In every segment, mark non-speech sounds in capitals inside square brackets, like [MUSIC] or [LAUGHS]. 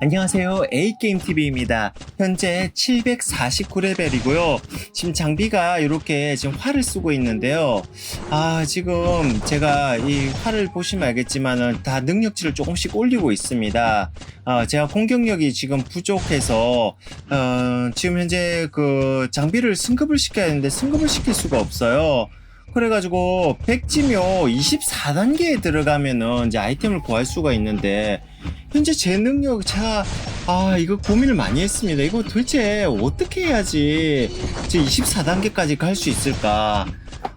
안녕하세요. A게임TV입니다. 현재 749레벨이고요. 지금 장비가 이렇게 지금 활을 쓰고 있는데요. 아, 지금 제가 이 활을 보시면 알겠지만은 다 능력치를 조금씩 올리고 있습니다. 아, 제가 공격력이 지금 부족해서, 어, 지금 현재 그 장비를 승급을 시켜야 하는데 승급을 시킬 수가 없어요. 그래가지고 백지묘 24단계에 들어가면은 이제 아이템을 구할 수가 있는데 현재 제 능력 자, 아, 이거 고민을 많이 했습니다. 이거 도대체 어떻게 해야지 제 24단계까지 갈 수 있을까?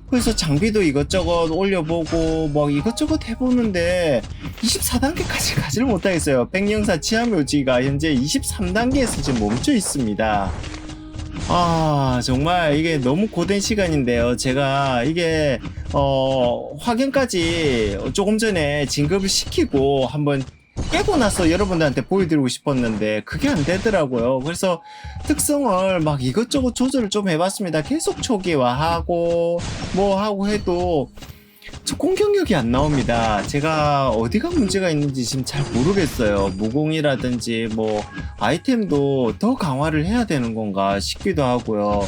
그래서 장비도 이것저것 올려보고, 뭐 이것저것 해보는데, 24단계까지 가지를 못하겠어요. 백령사 치아묘지가 현재 23단계에서 지금 멈춰 있습니다. 아, 정말 이게 너무 고된 시간인데요. 제가 이게, 어, 확인까지 조금 전에 진급을 시키고 한번 깨고 나서 여러분들한테 보여드리고 싶었는데 그게 안 되더라고요. 그래서 특성을 막 이것저것 조절을 좀 해봤습니다. 계속 초기화하고 뭐 하고 해도 저 공격력이 안 나옵니다. 제가 어디가 문제가 있는지 지금 잘 모르겠어요. 무공이라든지 뭐 아이템도 더 강화를 해야 되는 건가 싶기도 하고요.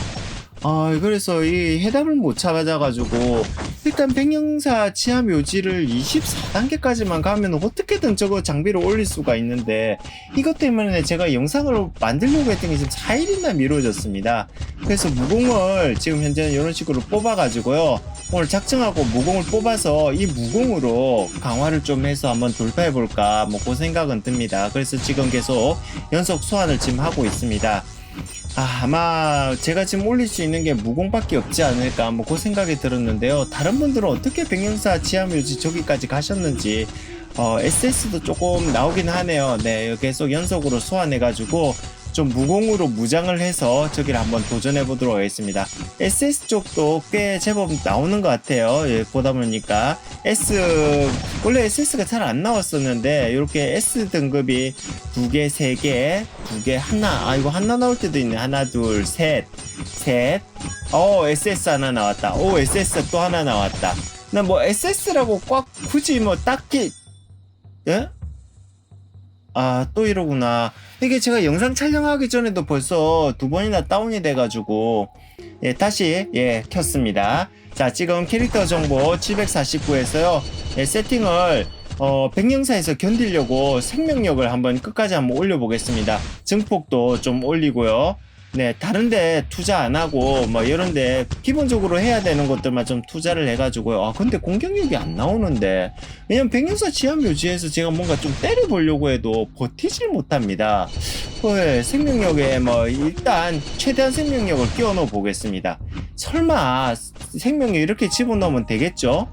아, 그래서 이 해답을 못 찾아가지고, 일단 백령사 치아 묘지를 24단계까지만 가면 어떻게든 저거 장비를 올릴 수가 있는데, 이것 때문에 제가 영상을 만들려고 했던 게 지금 4일이나 미뤄졌습니다. 그래서 무공을 지금 현재는 이런 식으로 뽑아가지고요. 오늘 작정하고 무공을 뽑아서 이 무공으로 강화를 좀 해서 한번 돌파해볼까, 뭐, 그 생각은 듭니다. 그래서 지금 계속 연속 소환을 지금 하고 있습니다. 아, 아마 제가 지금 올릴 수 있는 게 무공밖에 없지 않을까 뭐 그 생각이 들었는데요. 다른 분들은 어떻게 백령사 지하묘지 저기까지 가셨는지 어, SS도 조금 나오긴 하네요. 네, 계속 연속으로 소환해가지고 좀 무공으로 무장을 해서 저기를 한번 도전해 보도록 하겠습니다. SS 쪽도 꽤 제법 나오는 것 같아요. 예, 보다 보니까 S 원래 SS가 잘 안 나왔었는데 이렇게 S 등급이 두 개, 세 개, 두 개, 하나. 아 이거 하나 나올 때도 있네. 하나, 둘, 셋, 셋. 어 SS 하나 나왔다. 오 SS 또 하나 나왔다. 나 뭐 SS라고 꽉 굳이 뭐 딱히 예? 아, 또 이러구나. 이게 제가 영상 촬영하기 전에도 벌써 두 번이나 다운이 돼가지고, 예, 다시, 예, 켰습니다. 자, 지금 캐릭터 정보 749에서요, 예, 세팅을, 어, 백령사에서 견디려고 생명력을 한번 끝까지 한번 올려보겠습니다. 증폭도 좀 올리고요. 네, 다른데 투자 안 하고, 뭐, 이런데, 기본적으로 해야 되는 것들만 좀 투자를 해가지고요. 아, 근데 공격력이 안 나오는데. 왜냐면 백령사 지하묘지에서 제가 뭔가 좀 때려보려고 해도 버티질 못합니다. 어, 생명력에 뭐, 일단, 최대한 생명력을 끼워 넣어 보겠습니다. 설마, 생명력 이렇게 집어넣으면 되겠죠?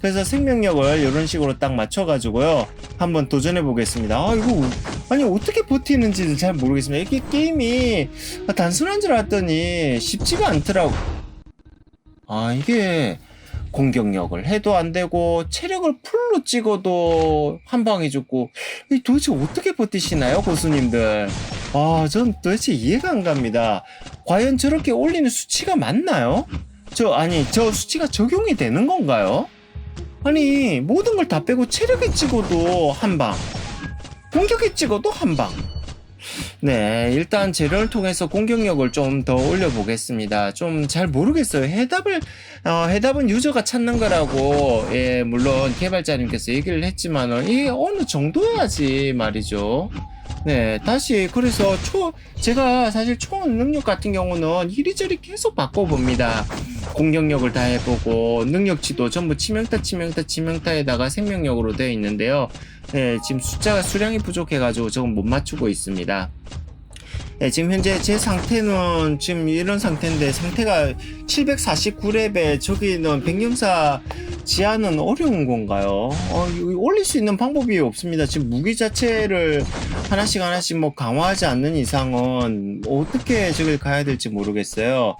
그래서 생명력을 이런 식으로 딱 맞춰가지고요. 한번 도전해 보겠습니다. 아, 이거, 아니, 어떻게 버티는지는 잘 모르겠습니다. 이게 게임이 단순한 줄 알았더니 쉽지가 않더라고. 아, 이게 공격력을 해도 안 되고, 체력을 풀로 찍어도 한 방에 죽고, 이 도대체 어떻게 버티시나요, 고수님들? 아, 전 도대체 이해가 안 갑니다. 과연 저렇게 올리는 수치가 맞나요? 저, 아니, 저 수치가 적용이 되는 건가요? 아니 모든 걸 다 빼고 체력에 찍어도 한 방, 공격에 찍어도 한 방. 네, 일단 재료를 통해서 공격력을 좀 더 올려보겠습니다. 좀 잘 모르겠어요. 해답을, 어, 해답은 유저가 찾는 거라고, 예, 물론 개발자님께서 얘기를 했지만은, 이게 어느 정도야지 말이죠. 네, 다시, 그래서 초, 제가 사실 초원 능력 같은 경우는 이리저리 계속 바꿔봅니다. 공격력을 다 해보고, 능력치도 전부 치명타, 치명타, 치명타에다가 생명력으로 되어 있는데요. 네, 지금 숫자가 수량이 부족해가지고 저건 못 맞추고 있습니다. 네, 지금 현재 제 상태는 지금 이런 상태인데 상태가 749렙에 저기는 백령사 지하는 어려운 건가요? 어, 올릴 수 있는 방법이 없습니다. 지금 무기 자체를 하나씩 하나씩 뭐 강화하지 않는 이상은 어떻게 저길 가야 될지 모르겠어요.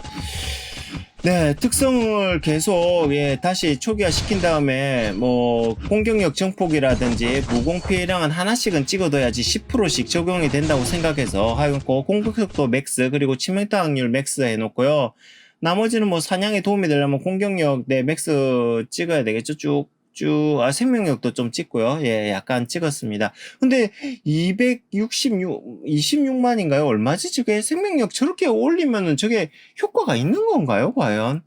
네, 특성을 계속 예, 다시 초기화 시킨 다음에 뭐 공격력 증폭이라든지 무공 피해량은 하나씩은 찍어둬야지 10%씩 적용이 된다고 생각해서 하였고 공격력도 맥스 그리고 치명타 확률 맥스 해놓고요. 나머지는 뭐 사냥에 도움이 되려면 공격력 네 맥스 찍어야 되겠죠 쭉 쭉, 아, 생명력도 좀 찍고요. 예, 약간 찍었습니다. 근데 266, 26만인가요? 얼마지? 저게 생명력 저렇게 올리면은 저게 효과가 있는 건가요? 과연?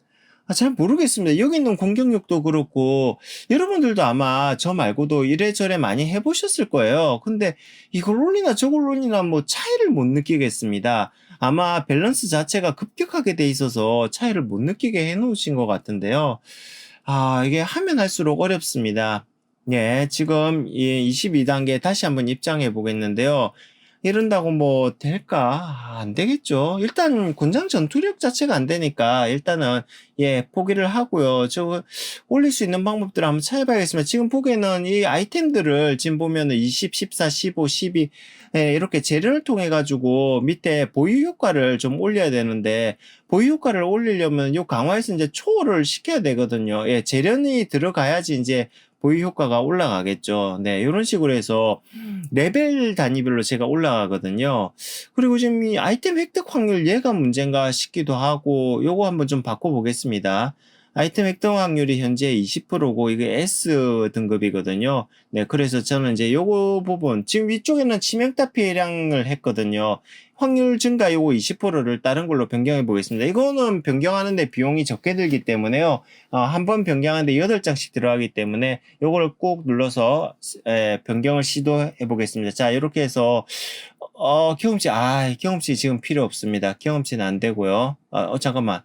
아, 잘 모르겠습니다. 여기 있는 공격력도 그렇고, 여러분들도 아마 저 말고도 이래저래 많이 해보셨을 거예요. 근데 이걸 올리나 저걸 올리나 뭐 차이를 못 느끼겠습니다. 아마 밸런스 자체가 급격하게 돼 있어서 차이를 못 느끼게 해 놓으신 것 같은데요. 아, 이게 하면 할수록 어렵습니다. 예, 지금 이 22단계 다시 한번 입장해 보겠는데요. 이런다고 뭐 될까? 아, 안 되겠죠. 일단 군장 전투력 자체가 안 되니까 일단은 예, 포기를 하고요. 저 올릴 수 있는 방법들을 한번 찾아봐야겠습니다. 지금 보기에는 이 아이템들을 지금 보면은 20, 14, 15, 12 예, 이렇게 재련을 통해 가지고 밑에 보유 효과를 좀 올려야 되는데 보유 효과를 올리려면 요 강화에서 이제 초월을 시켜야 되거든요. 예, 재련이 들어가야지 이제 보유 효과가 올라가겠죠. 네, 이런 식으로 해서 레벨 단위별로 제가 올라가거든요. 그리고 지금 이 아이템 획득 확률 얘가 문제인가 싶기도 하고 요거 한번 좀 바꿔보겠습니다. 아이템 획득 확률이 현재 20%고 이게 S 등급이거든요. 네, 그래서 저는 이제 요거 부분 지금 위쪽에는 치명타 피해량을 했거든요. 확률 증가 요거 20%를 다른 걸로 변경해 보겠습니다. 이거는 변경하는데 비용이 적게 들기 때문에요. 어, 한번 변경하는데 8장씩 들어가기 때문에 요거를 꼭 눌러서 에, 변경을 시도해 보겠습니다. 자, 이렇게 해서 어, 경험치 아, 경험치 지금 필요 없습니다. 경험치는 안 되고요. 아, 어, 잠깐만.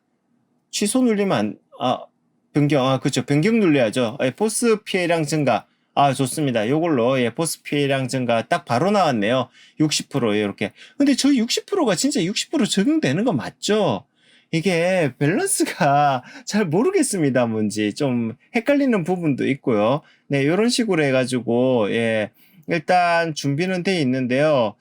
취소 눌리면 안, 아, 변경, 아, 그쵸. 변경 눌려야죠. 예, 포스 피해량 증가. 아, 좋습니다. 요걸로, 예, 포스 피해량 증가 딱 바로 나왔네요. 60% 이렇게. 근데 저 60%가 진짜 60% 적용되는 거 맞죠? 이게 밸런스가 [LAUGHS] 잘 모르겠습니다. 뭔지 좀 헷갈리는 부분도 있고요. 네, 요런 식으로 해가지고, 예, 일단 준비는 돼 있는데요.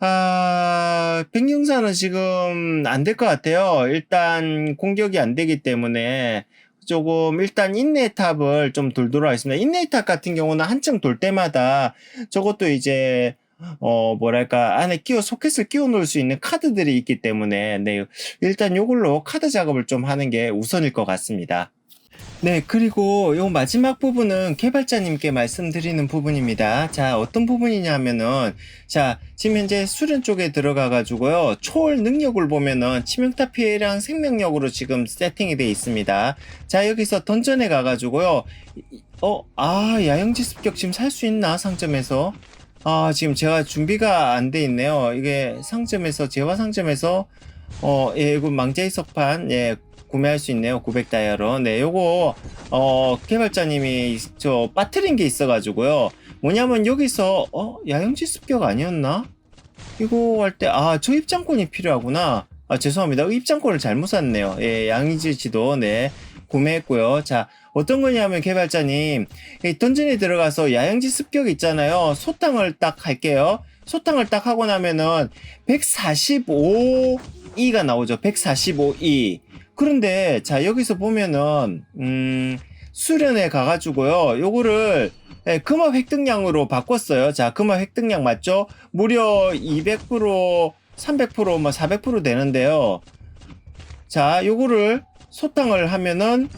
아, 백령사는 지금 안 될 것 같아요. 일단 공격이 안 되기 때문에 조금 일단 인내 탑을 좀 돌도록 하겠습니다. 인내 탑 같은 경우는 한층 돌 때마다 저것도 이제 어 뭐랄까 안에 끼워 소켓을 끼워 놓을 수 있는 카드들이 있기 때문에 네 일단 요걸로 카드 작업을 좀 하는 게 우선일 것 같습니다. 네, 그리고 요 마지막 부분은 개발자님께 말씀드리는 부분입니다. 자, 어떤 부분이냐면은, 자, 지금 현재 수련 쪽에 들어가 가지고요, 초월 능력을 보면은 치명타 피해량 생명력으로 지금 세팅이 되어 있습니다. 자, 여기서 던전에 가 가지고요, 이- 어, 아, 야영지 습격 지금 살 수 있나, 상점에서? 아, 지금 제가 준비가 안 돼 있네요. 이게 상점에서, 재화 상점에서, 어, 예, 이거 망자의 석판, 예, 구매할 수 있네요. 900다이아로. 네, 요거, 어, 개발자님이 저 빠트린 게 있어가지고요. 뭐냐면 여기서, 어, 야영지 습격 아니었나? 이거 할 때, 아, 저 입장권이 필요하구나. 아, 죄송합니다. 입장권을 잘못 샀네요. 예, 양이지 지도, 네, 구매했고요. 자, 어떤 거냐면 개발자님, 이 던전에 들어가서 야영지 습격 있잖아요. 소탕을 딱 할게요. 소탕을 딱 하고 나면은 145E가 나오죠. 145E. 그런데 자 여기서 보면은 음 수련회 가가지고요 요거를 예, 금화 획득량으로 바꿨어요. 자 금화 획득량 맞죠? 무려 200% 300%뭐 400% 되는데요. 자 요거를 소탕을 하면은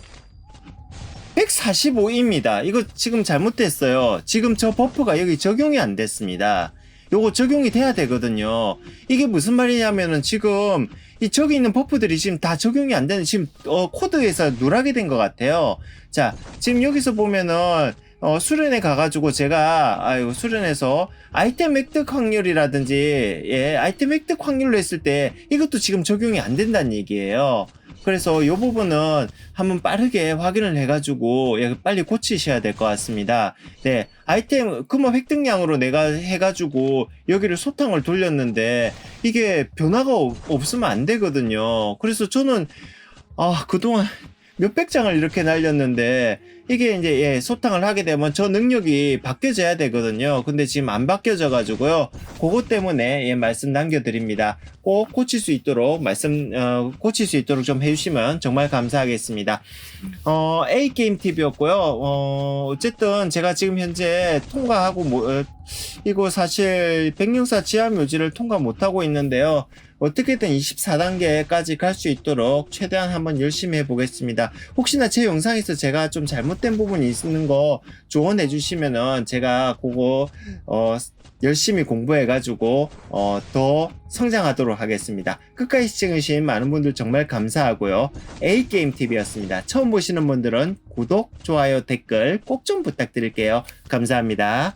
145입니다. 이거 지금 잘못됐어요. 지금 저 버프가 여기 적용이 안 됐습니다. 요거 적용이 돼야 되거든요. 이게 무슨 말이냐면은 지금 이 저기 있는 버프들이 지금 다 적용이 안 되는 지금 어, 코드에서 누락이 된 것 같아요. 자, 지금 여기서 보면은 어, 수련회 가가지고 제가 아이고 수련해서 아이템 획득 확률이라든지 예 아이템 획득 확률로 했을 때 이것도 지금 적용이 안 된다는 얘기예요. 그래서 이 부분은 한번 빠르게 확인을 해가지고 예, 빨리 고치셔야 될 것 같습니다. 네, 아이템 금화 획득량으로 내가 해가지고 여기를 소탕을 돌렸는데 이게 변화가 없- 없으면 안 되거든요. 그래서 저는 아 그동안 몇백 장을 이렇게 날렸는데 이게 이제 예, 소탕을 하게 되면 저 능력이 바뀌어져야 되거든요. 근데 지금 안 바뀌어져 가지고요. 그것 때문에 예, 말씀 남겨드립니다. 꼭 고칠 수 있도록 말씀 어, 고칠 수 있도록 좀 해주시면 정말 감사하겠습니다. 어, A 게임 TV였고요. 어, 어쨌든 제가 지금 현재 통과하고 뭐, 어, 이거 사실 백령사 지하 묘지를 통과 못 하고 있는데요. 어떻게든 24단계까지 갈 수 있도록 최대한 한번 열심히 해보겠습니다. 혹시나 제 영상에서 제가 좀 잘못 잘못된 부분이 있는 거 조언해 주시면은 제가 그거 어 열심히 공부해 가지고 어, 더 성장하도록 하겠습니다. 끝까지 시청해주신 많은 분들 정말 감사하고요. A게임TV였습니다. 처음 보시는 분들은 구독, 좋아요, 댓글 꼭 좀 부탁드릴게요. 감사합니다.